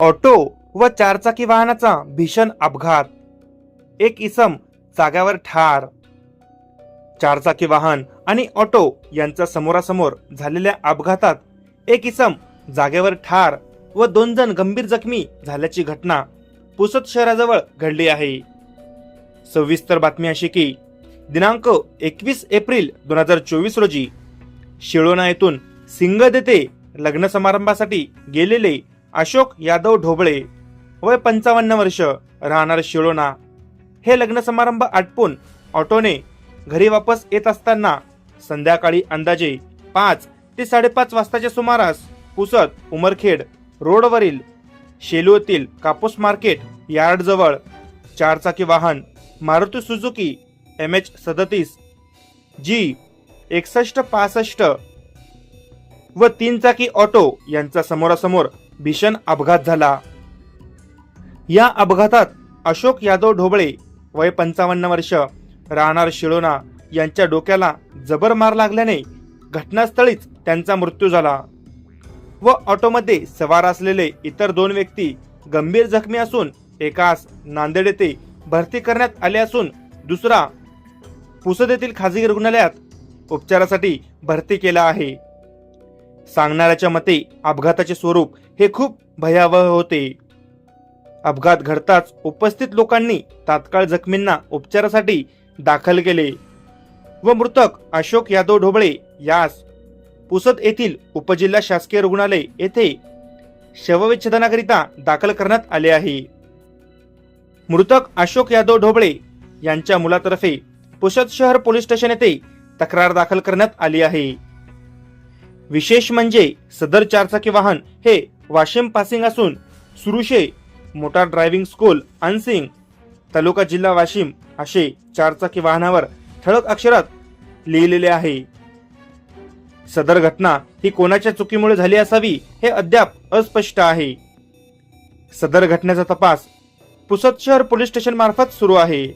Auto व चारचाकी वाहनाचा भीषण अपघात. एक इसम जाग्यावर ठार. चारचाकी वाहन आणि ऑटो यांच्या समोरासमोर झालेल्या अपघातात एक इसम जागेवर ठार व दोन जण गंभीर जखमी झाल्याची घटना पुसद शहराजवळ घडली आहे. सविस्तर बातमी अशी की दिनांक एकवीस एप्रिल दोन हजार चोवीस रोजी शिळोना येथून सिंगद येथे लग्न समारंभासाठी गेलेले अशोक यादव ढोबळे वय पंचावन्न वर्ष राहणार शिळोना हे लग्न समारंभ आटपून ऑटोने घरी वापस येत असताना संध्याकाळी अंदाजे पाच ते साडेपाच वाजताच्या सुमारास पुसत उमरखेड रोडवरील शेलूतील कापूस मार्केट यार्डजवळ चारचाकी वाहन मारुती सुझुकी एम एच सदतीस जी एकसष्ट पासष्ट व तीन चाकी ऑटो यांचा समोरासमोर भीषण अपघात झाला. या अपघातात अशोक यादव ढोबळे वय पंचावन्न वर्ष राहणार शिळोना यांच्या डोक्याला जबर मार लागल्याने घटनास्थळीच त्यांचा मृत्यू झाला. व ऑटोमध्ये सवार असलेले इतर दोन व्यक्ती गंभीर जखमी असून एकास नांदेड येथे भरती करण्यात आले असून दुसरा पुसद येथील खाजगी रुग्णालयात उपचारासाठी भरती केला आहे. सांगणाऱ्याच्या मते अपघाताचे स्वरूप हे खूप भयावह होते. अपघात घडताच उपस्थित लोकांनी तात्काळ जखमींना उपचारासाठी दाखल केले व मृतक अशोक यादव ढोबळे यास पुसद येथील उपजिल्हा शासकीय रुग्णालय येथे शवविच्छेदनाकरिता दाखल करण्यात आले आहे. मृतक अशोक यादव ढोबळे यांच्या मुलातर्फे पुसद शहर पोलीस स्टेशन येथे तक्रार दाखल करण्यात आली आहे. विशेष म्हणजे सदर चारचाकी वाहन हे वाशिम पासिंग असून Surushe motor driving school Ansing तालुका जिल्हा वाशिम असे चारचाकी वाहनावर ठळक अक्षरात लिहिलेले आहे. सदर घटना ही कोणाच्या चुकीमुळे झाली असावी हे अद्याप अस्पष्ट आहे. सदर घटनेचा तपास पुसद शहर पोलीस स्टेशन मार्फत सुरू आहे.